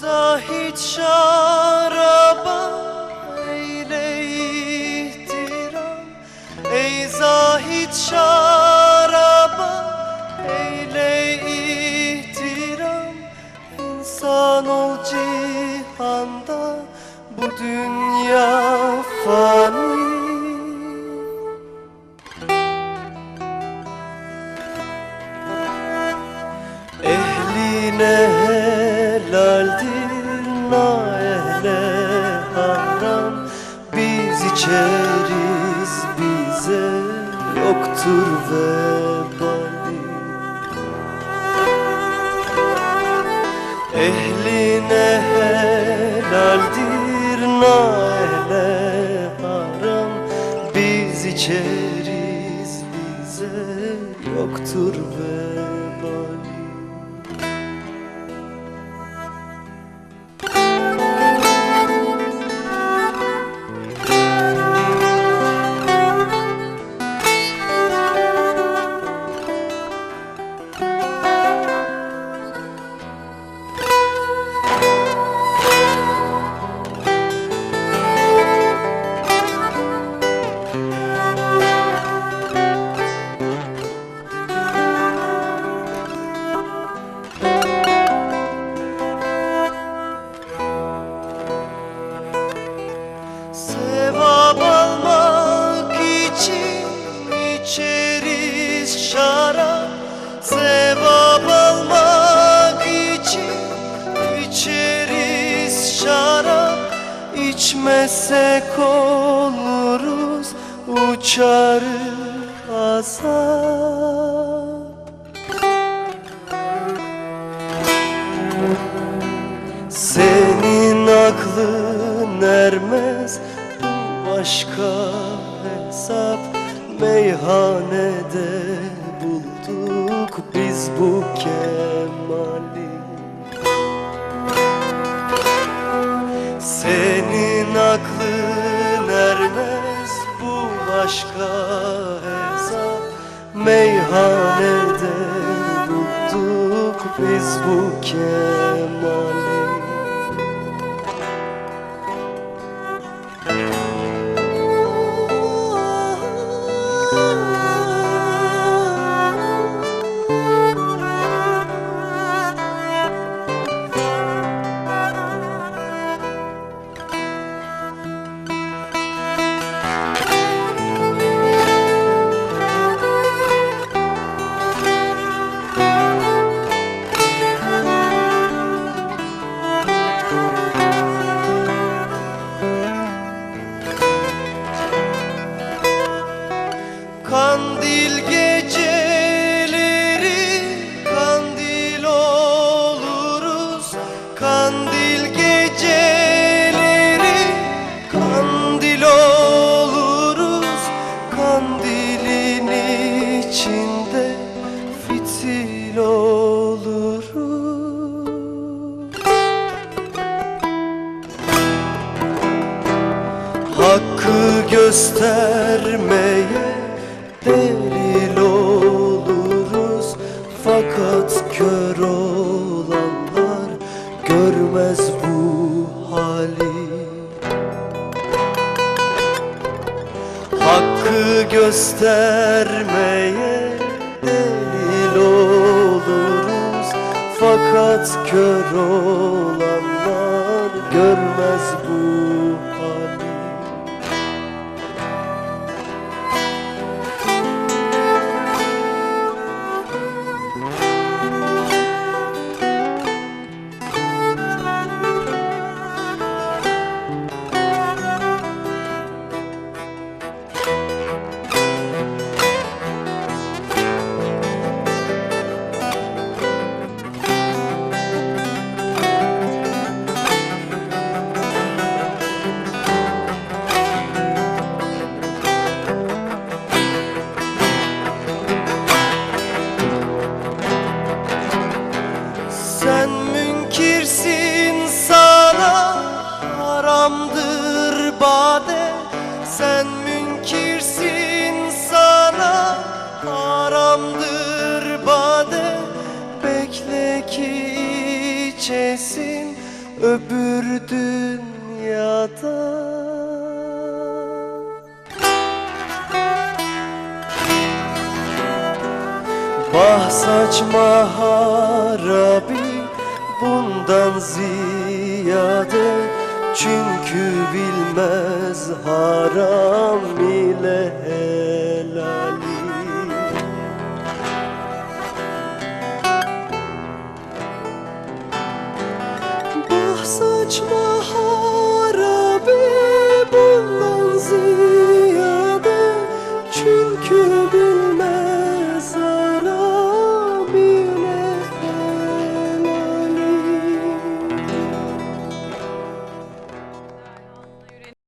zahit şaraba eyle ihtiram Ey zahit şaraba eyle ihtiram İnsan ol cihanda bu dünya fani. Ehline helaldir naehle haram. Biz içeriz bize yoktur vebali. Ehline helaldir naehle haram. Biz içeriz bize yoktur vebali İçmesek oluruz uçarız azap. Senin aklın ermez bu başka hesap. Meyhanede bulduk biz bu kemali bu başka hesap Meyhanede bulduk biz bu kemali göstermeye delil oluruz. Fakat kör olanlar görmez bu hali. Hakkı göstermeye delil oluruz. Fakat kör olanlar görmez bu öbür dünyada. Bah saçma harabi bundan ziyade. Çünkü bilmez haram ile helali Bah saçma